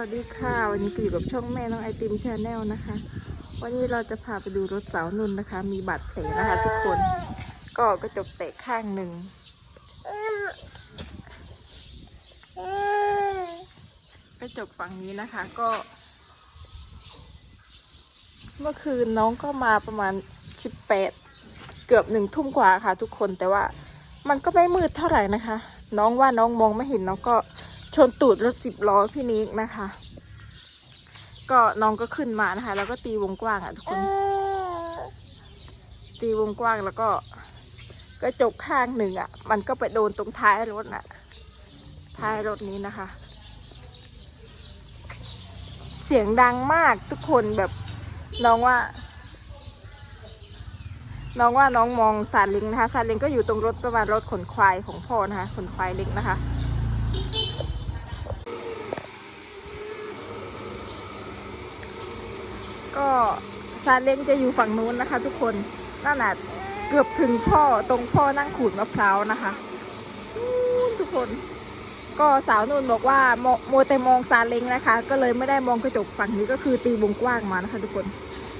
วัสดีค่ะ วันนี้ก็อยู่กับช่องแม่น้องไอติมชาแนลนะคะ วันนี้เราจะพาไปดูรถสาวนุ่นนะคะ มีบาดแผลนะคะทุกคน ก็กระจกแตกข้างหนึ่ง กระจกฝั่งนี้นะคะก็ เมื่อคืนน้องก็มาประมาณสิบแปดเกือบหนึ่งทุ่มกว่าค่ะทุกคนแต่ว่ามันก็ไม่มืดเท่าไหร่นะคะ น้องว่าน้องมองไม่เห็นน้องก็ ชนตูดรถสิบล้อพี่นิกนะคะ ก็น้องก็ขึ้นมานะคะ แล้วก็ตีวงกว้างอะทุกคน ตีวงกว้างแล้วก็กระจกข้างหนึ่งอะ มันก็ไปโดนตรงท้ายรถน่ะ ท้ายรถนี้นะคะ เสียงดังมากทุกคนแบบน้องว่า น้องว่าน้องมองซาเลิงนะคะซาเลิงก็อยู่ตรงรถประมาณรถขนควายของพ่อนะคะขนควายเล็กนะคะ ก็ซาเล้งจะอยู่ฝั่งนู้นนะคะ ทุกคนนั่นน่ะเกือบถึงพ่อตรงพ่อนั่งขูดมะพร้าวนะคะ ทุกคน ก็สาวนุ่นบอกว่าโมโมแต่มองซาเล้งนะคะ ก็เลยไม่ได้มองกระจกฝั่งนี้ก็คือตีวงกว้างมานะคะ ทุกคน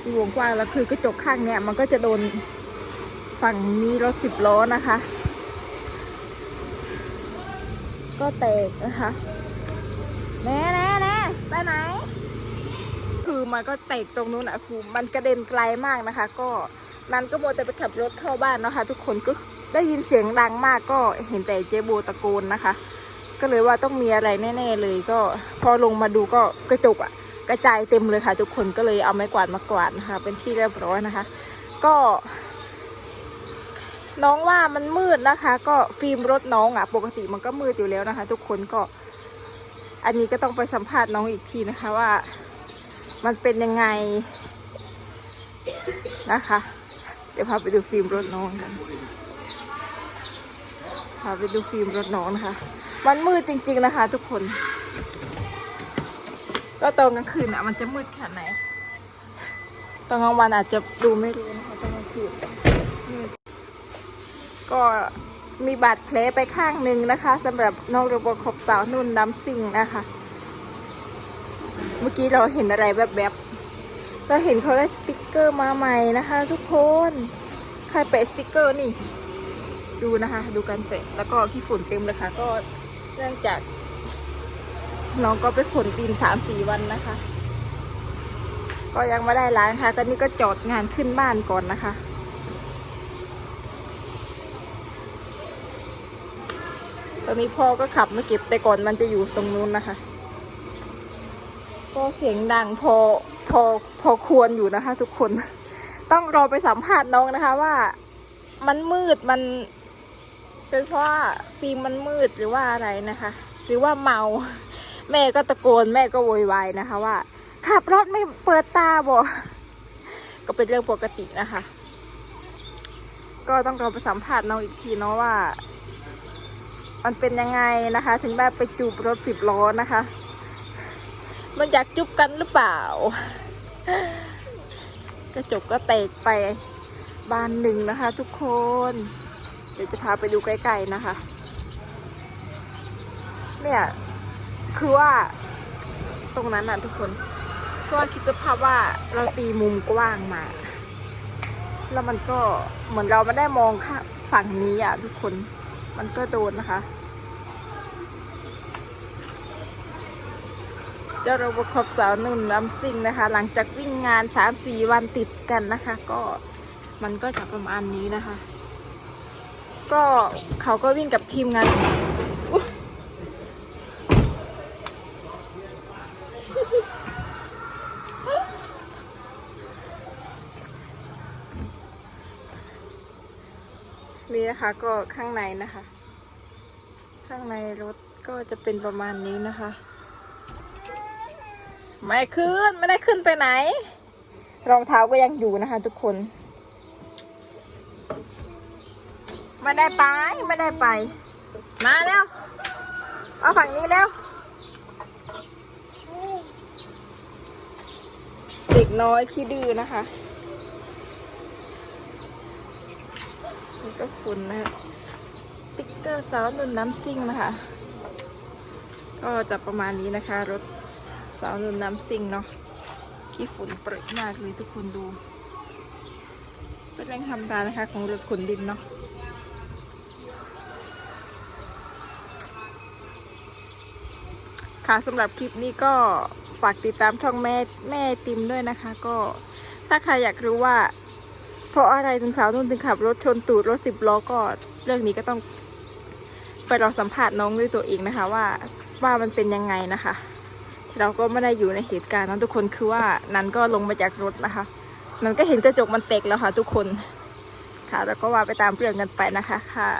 ตีวงกว้างแล้วคือกระจกข้างเนี่ยมันก็จะโดนฝั่งนี้รถสิบล้อนะคะ ก็แตกนะคะแน่แน่แน่ไปไหน คือมันก็เตกตรงนู้นอะคือมันกระเด็นไกลมากนะคะ ก็นันก็โมแต่ไปขับรถเข้าบ้านนะคะ ทุกคนก็ได้ยินเสียงดังมากก็เห็นแต่เจโบตะโกนนะคะ ก็เลยว่าต้องมีอะไรแน่ๆเลยก็พอลงมาดูก็กระจกอะกระจายเต็มเลยค่ะ ทุกคนก็เลยเอาไม้กวาดมากวาดนะคะ เป็นที่เรียบร้อยนะคะ ก็น้องว่ามันมืดนะคะ ก็ฟิล์มรถน้องอะ ปกติมันก็มืดอยู่แล้วนะคะ ทุกคนก็ อันนี้ก็ต้องไปสัมภาษณ์น้องอีกทีนะคะว่า มันเป็นยังไงนะคะ เดี๋ยวพาไปดูฟิล์มรถน้องกันพาไปดูฟิล์มรถน้องนะคะ มันมืดจริง ๆนะคะ ทุกคนก็ตอนกลางคืนอะมันจะมืดแค่ไหนตอนกลางวันอาจจะดูไม่รู้นะคะตอนกลางคืนก็มีบาดแผลไปข้างหนึ่งนะคะสำหรับน้องระบบขบสาวนุ่นน้ำซิงนะคะ มื่อกี้เราเห็นอะไรแบบแบบๆ เราเห็นเขาได้สติกเกอร์มาใหม่นะคะ ทุกคน ใครแปะสติกเกอร์นี่ ดูนะคะ ดูกันแปะแล้วก็ขี้ฝุ่นเต็มเลยค่ะ ก็เนื่องจากน้องก็ไปขนตีนสามสี่วันนะคะ ก็ยังไม่ได้ล้างค่ะ ตอนนี้ก็จอดงานขึ้นบ้านก่อนนะคะตอนนี้พ่อก็ขับมาเก็บแต่ก่อนมันจะอยู่ตรงนู้นนะคะ ก็เสียงดังพอพอพอควรอยู่นะคะ ทุกคน ต้องรอไปสัมภาษณ์น้องนะคะว่า มันมืดมัน เป็นเพราะฟิล์มมันมืดหรือว่าอะไรนะคะ หรือว่าเมา แม่ก็ตะโกนแม่ก็โวยวายนะคะว่าขับรถไม่เปิดตาบ่ก็เป็นเรื่องปกตินะคะ ก็ต้องรอไปสัมภาษณ์น้องอีกทีเนาะว่า มันเป็นยังไงนะคะ ถึงได้ไปจูบรถสิบล้อนะคะ มันอยากจุบกันหรือเปล่า กระจกก็แตกไปบานหนึ่งนะคะ ทุกคน เดี๋ยวจะพาไปดูใกล้ๆนะคะ เนี่ย คือว่า ตรงนั้นน่ะทุกคนก็คิดสภาพว่าเราตีมุมกว้างมา แล้วมันก็เหมือนเราไม่ได้มองค่ะฝั่งนี้อะทุกคน มันก็โดนนะคะ เจ้าโรบคอปสาวนุ่นน้ำซิ่งนะคะ หลังจากวิ่งงาน 3-4 วันติดกันนะคะ ก็มันก็จะประมาณนี้นะคะ ก็เขาก็วิ่งกับทีมงานนี่นะคะก็ข้างในนะคะ ข้างในรถก็จะเป็นประมาณนี้นะคะ ไม่ขึ้นไม่ได้ขึ้นไปไหน รองเท้าก็ยังอยู่นะคะทุกคน ไม่ได้ไปไม่ได้ไป มาแล้วเอาฝั่งนี้แล้วเด็กน้อยขี้ดื้อนะคะนี่ก็ฝุ่นนะคะติ๊กเกอร์สาวนุ่นน้ำซิ่งนะคะ ก็จะประมาณนี้นะคะรถ สาวนุ่นน้ำซิงเนาะขี้ฝุ่นเปรอะมากเลยทุกคนดู เป็นแรงธรรมดานะคะ ของรถขนดินเนาะค่ะสำหรับคลิปนี้ก็ฝากติดตามช่องแม่แม่ติมด้วยนะคะ ก็ถ้าใครอยากรู้ว่า เพราะอะไรถึงสาวนุ่นถึงขับรถชนตูดรถสิบล้อก็เรื่องนี้ก็ต้องไปลองสัมผัสน้องด้วยตัวเองนะคะ ว่าว่ามันเป็นยังไงนะคะ เราก็ไม่ได้อยู่ในเหตุการณ์นั้นทุกคนคือว่านั้นก็ลงมาจากรถนะคะ นั้นก็เห็นกระจกมันเตกแล้วค่ะ ทุกคนค่ะ แล้วก็ว่าไปตามเรื่องกันไปนะคะค่ะ